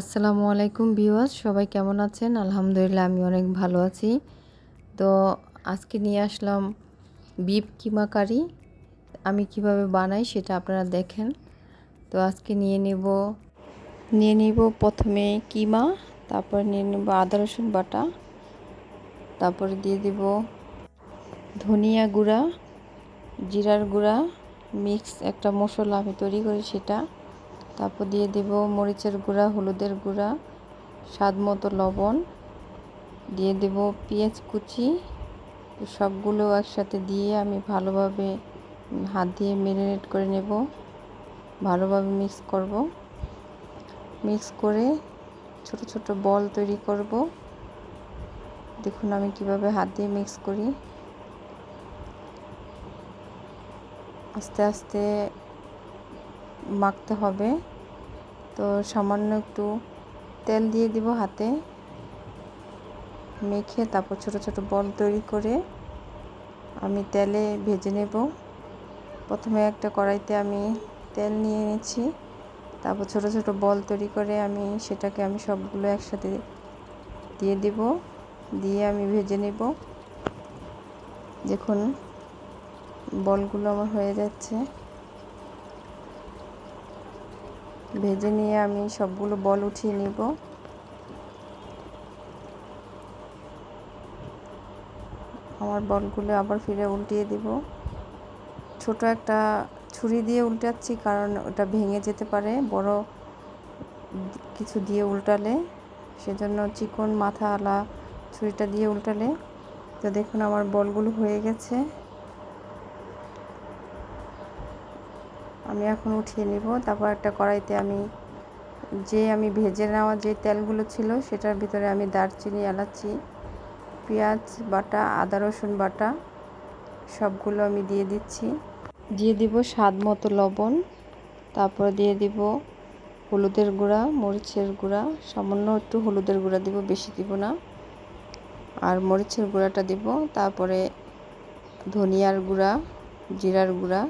আসসালামু আলাইকুম ভিউয়ার্স, সবাই কেমন আছেন? আলহামদুলিল্লাহ, আমি অনেক ভালো আছি। তো আজকে নিয়ে আসলাম বিপ কিমা কারি। আমি কীভাবে বানাই সেটা আপনারা দেখেন। তো আজকে নিয়ে নেব নিয়ে নেব প্রথমে কিমা, তারপর নিয়ে নেব আদা, রসুন বাটা, তারপরে দিয়ে দিব ধনিয়া গুঁড়া, জিরার গুঁড়া, মিক্স একটা মশলা আমি তৈরি করি সেটা। তারপর দিয়ে দেব মরিচের গুঁড়া, হলুদের গুঁড়া, স্বাদ মতো লবণ। দিয়ে দেব পেঁয়াজ কুচি। সবগুলো একসাথে দিয়ে আমি ভালোভাবে হাত দিয়ে ম্যারিনেট করে নেব। ভালোভাবে মিক্স করব। মিক্স করে ছোট ছোট বল তৈরি করব। দেখুন আমি কীভাবে হাত দিয়ে মিক্স করি। আস্তে আস্তে মাখতে হবে। তো সামান্য একটু তেল দিয়ে দিব হাতে। মেখে তারপর ছোট ছোট বল তৈরি করে আমি তেলে ভেজে নেব। প্রথমে একটা কড়াইতে আমি তেল নিয়ে নিচ্ছি। তারপর ছোট ছোট বল তৈরি করে আমি সেটাকে আমি সবগুলো একসাথে দিয়ে দিব। দিয়ে আমি ভেজে নেব। দেখুন, বলগুলো আমার হয়ে যাচ্ছে। ভেজে নিয়ে আমি সবগুলো বল উঠিয়ে নিব। আমার বলগুলো আবার ফিরে উল্টিয়ে দিব। ছোট একটা ছুরি দিয়ে উল্টাচ্ছি কারণ ওটা ভেঙে যেতে পারে, বড় কিছু দিয়ে উল্টালে। সেজন্য চিকন মাথা আলা ছুরিটা দিয়ে উল্টালে। তো দেখুন আমার বলগুলো হয়ে গেছে। আমি এখন উঠিয়ে নিব। তারপর একটা কড়াইতে আমি যে আমি ভেজে নেওয়া যে তেলগুলো ছিল, সেটার ভিতরে আমি দারচিনি, এলাচি, পেঁয়াজ বাটা, আদা রসুন বাটা, সবগুলো আমি দিয়ে দিচ্ছি। দিয়ে দিব স্বাদ মতো লবণ। তারপর দিয়ে দিব হলুদের গুঁড়া, মরিচের গুঁড়া। সামান্য একটু হলুদের গুঁড়া দিব, বেশি দিব না। আর মরিচের গুঁড়াটা দিব। তারপরে ধনিয়ার গুঁড়া, জিরার গুঁড়া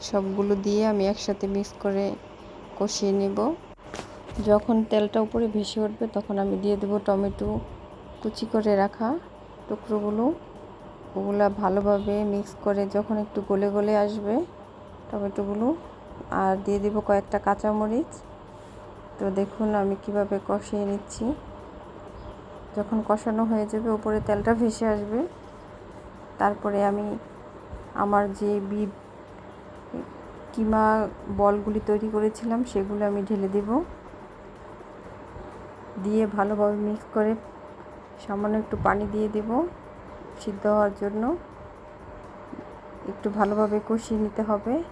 সবগুলো দিয়ে আমি একসাথে মিক্স করে কষিয়ে নেব। যখন তেলটা উপরে ভেসে উঠবে, তখন আমি দিয়ে দেবো টমেটো কুচি করে রাখা টুকরোগুলো। ওগুলা ভালোভাবে মিক্স করে যখন একটু গলে গলে আসবে টমেটোগুলো, আর দিয়ে দেবো কয়েকটা কাঁচামরিচ। তো দেখুন আমি কীভাবে কষিয়ে নিচ্ছি। যখন কষানো হয়ে যাবে, উপরে তেলটা ভেসে আসবে। তারপরে আমি আমার যে বিপ কিমা বলগুলি তৈরি করেছিলাম, সেগুলো আমি ঢেলে দেব। দিয়ে ভালোভাবে মিক্স করে সামান্য একটু পানি দিয়ে দেব সিদ্ধ হওয়ার জন্য। একটু ভালোভাবে কষিয়ে নিতে হবে।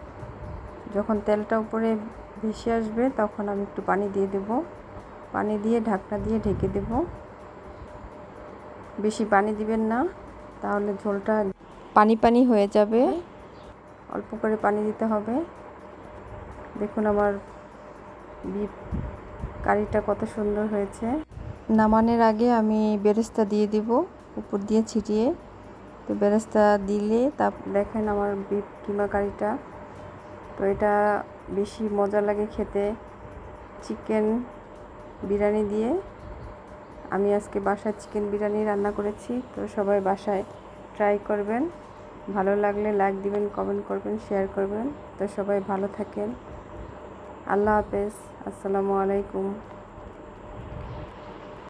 যখন তেলটা উপরে ভেসে আসবে, তখন আমি একটু পানি দিয়ে দেব। পানি দিয়ে ঢাকনা দিয়ে ঢেকে দেব। বেশি পানি দিবেন না, তাহলে ঝোলটা পানি পানি হয়ে যাবে। অল্প করে পানি দিতে হবে। দেখুন আমার বিপ, কারিটা কত সুন্দর হয়েছে। নামানোর আগে আমি বেরেস্তা দিয়ে দিব, উপর দিয়ে ছিটিয়ে। তো বেরেস্তা দিলে তা দেখেন আমার বিপ কিমা কারিটা। তো এটা বেশি মজা লাগে খেতে। চিকেন বিরিয়ানি দিয়ে। আমি আজকে বাসায় চিকেন বিরিয়ানি রান্না করেছি, তো সবাই বাসায় ট্রাই করবেন। ভালো লাগলে লাইক দিবেন কমেন্ট করবেন শেয়ার করবেন। তো সবাই ভালো থাকেন। আল্লাহ হাফেজ। আসসালামু আলাইকুম।